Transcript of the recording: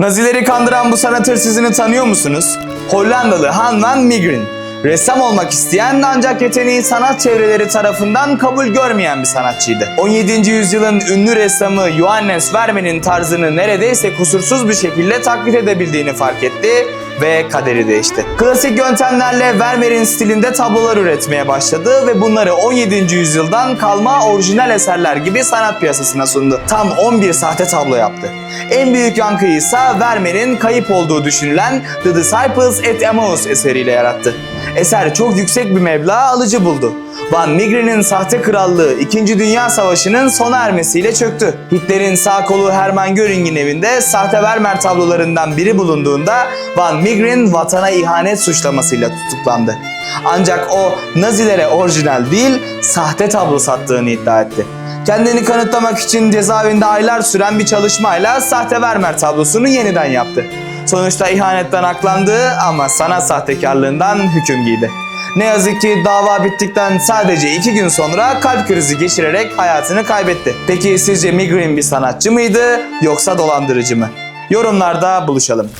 Nazileri kandıran bu sanat hırsızını tanıyor musunuz? Hollandalı Han van Meegeren. Ressam olmak isteyen ancak yeteneği sanat çevreleri tarafından kabul görmeyen bir sanatçıydı. 17. yüzyılın ünlü ressamı Johannes Vermeer'in tarzını neredeyse kusursuz bir şekilde taklit edebildiğini fark etti ve kaderi değişti. Klasik yöntemlerle Vermeer'in stilinde tablolar üretmeye başladı ve bunları 17. yüzyıldan kalma orijinal eserler gibi sanat piyasasına sundu. Tam 11 sahte tablo yaptı. En büyük yankıyı ise Vermeer'in kayıp olduğu düşünülen The Disciples at Emmaus eseriyle yarattı. Eser çok yüksek bir meblağ alıcı buldu. Van Meegeren'in sahte krallığı 2. Dünya Savaşı'nın sona ermesiyle çöktü. Hitler'in sağ kolu Hermann Göring'in evinde sahte Vermeer tablolarından biri bulunduğunda Van Meegeren vatana ihanet suçlamasıyla tutuklandı. Ancak o Nazilere orijinal değil, sahte tablo sattığını iddia etti. Kendini kanıtlamak için cezaevinde aylar süren bir çalışmayla sahte Vermeer tablosunu yeniden yaptı. Sonuçta ihanetten aklandı ama sanat sahtekarlığından hüküm giydi. Ne yazık ki dava bittikten sadece iki gün sonra kalp krizi geçirerek hayatını kaybetti. Peki sizce Migrin bir sanatçı mıydı yoksa dolandırıcı mı? Yorumlarda buluşalım.